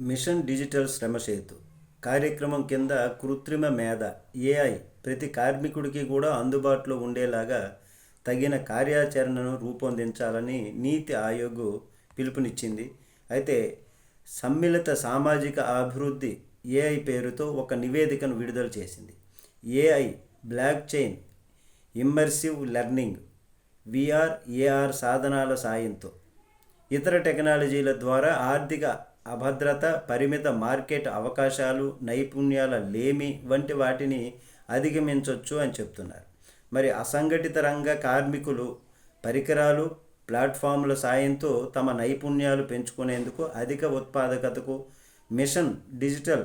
Machine digital శ్రమసేతు కార్యక్రమం కింద కృత్రిమ మేధ ఏఐ ప్రతి కార్మికుడికి కూడా అందుబాటులో ఉండేలాగా తగిన కార్యాచరణను రూపొందించాలని నీతి ఆయోగ్ పిలుపునిచ్చింది. అయితే సమ్మిళిత సామాజిక అభివృద్ధి ఏఐ పేరుతో ఒక నివేదికను విడుదల చేసింది. AI blockchain immersive learning VR AR సాధనాల సాయంతో. ఇతర టెక్నాలజీల ద్వారా ఆర్థిక అభద్రత పరిమిత మార్కెట్ అవకాశాలు నైపుణ్యాల లేమి వంటి వాటిని అధిగమించవచ్చు అని చెప్తున్నారు. మరి అసంఘటిత రంగ కార్మికులు పరికరాలు ప్లాట్ఫామ్ల సాయంతో తమ నైపుణ్యాలు పెంచుకునేందుకు అధిక ఉత్పాదకతకు మిషన్ డిజిటల్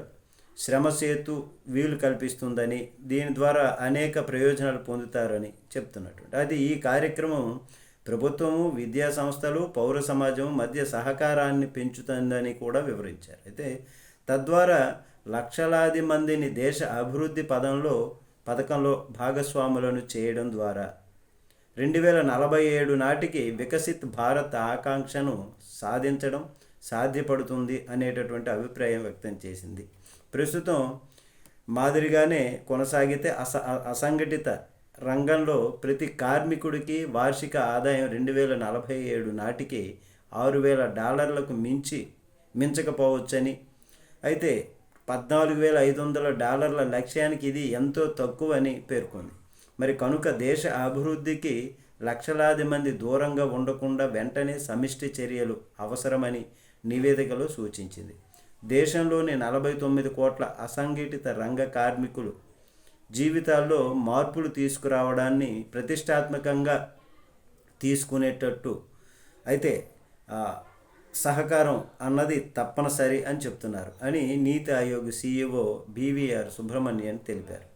శ్రమసేతు వీలు కల్పిస్తుందని దీని ద్వారా అనేక ప్రయోజనాలు పొందుతారని చెప్తున్నటువంటి అది ఈ కార్యక్రమం ప్రభుత్వము విద్యా సంస్థలు పౌర సమాజం మధ్య సహకారాన్ని పెంచుతుందని కూడా వివరించారు. అయితే తద్వారా లక్షలాది మందిని దేశ అభివృద్ధి పదంలో పథకంలో భాగస్వాములను చేయడం ద్వారా రెండు వేల నలభై ఏడు నాటికి వికసిత్ భారత్ ఆకాంక్షను సాధించడం సాధ్యపడుతుంది అనేటటువంటి అభిప్రాయం వ్యక్తం చేసింది. ప్రస్తుతం మాదిరిగానే కొనసాగితే అస అసంఘటిత రంగంలో ప్రతి కార్మికుడికి వార్షిక ఆదాయం రెండు వేల నలభై ఏడు నాటికి ఆరు వేల డాలర్లకు మించి మించకపోవచ్చని. అయితే పద్నాలుగు వేల ఐదు వందల డాలర్ల లక్ష్యానికి ఇది ఎంతో తక్కువ అని పేర్కొంది. మరి కనుక దేశ అభివృద్ధికి లక్షలాది మంది దూరంగా ఉండకుండా వెంటనే సమిష్టి చర్యలు అవసరమని నివేదికలో సూచించింది. దేశంలోని నలభై తొమ్మిది కోట్ల అసంఘటిత రంగ కార్మికులు జీవితాల్లో మార్పులు తీసుకురావడాన్ని ప్రతిష్టాత్మకంగా తీసుకునేటట్టు. అయితే సహకారం అన్నది తప్పనిసరి అని చెప్తున్నారు అని నీతి ఆయోగ్ సీఈఓ బీవీఆర్ సుబ్రహ్మణ్యన్ తెలిపారు.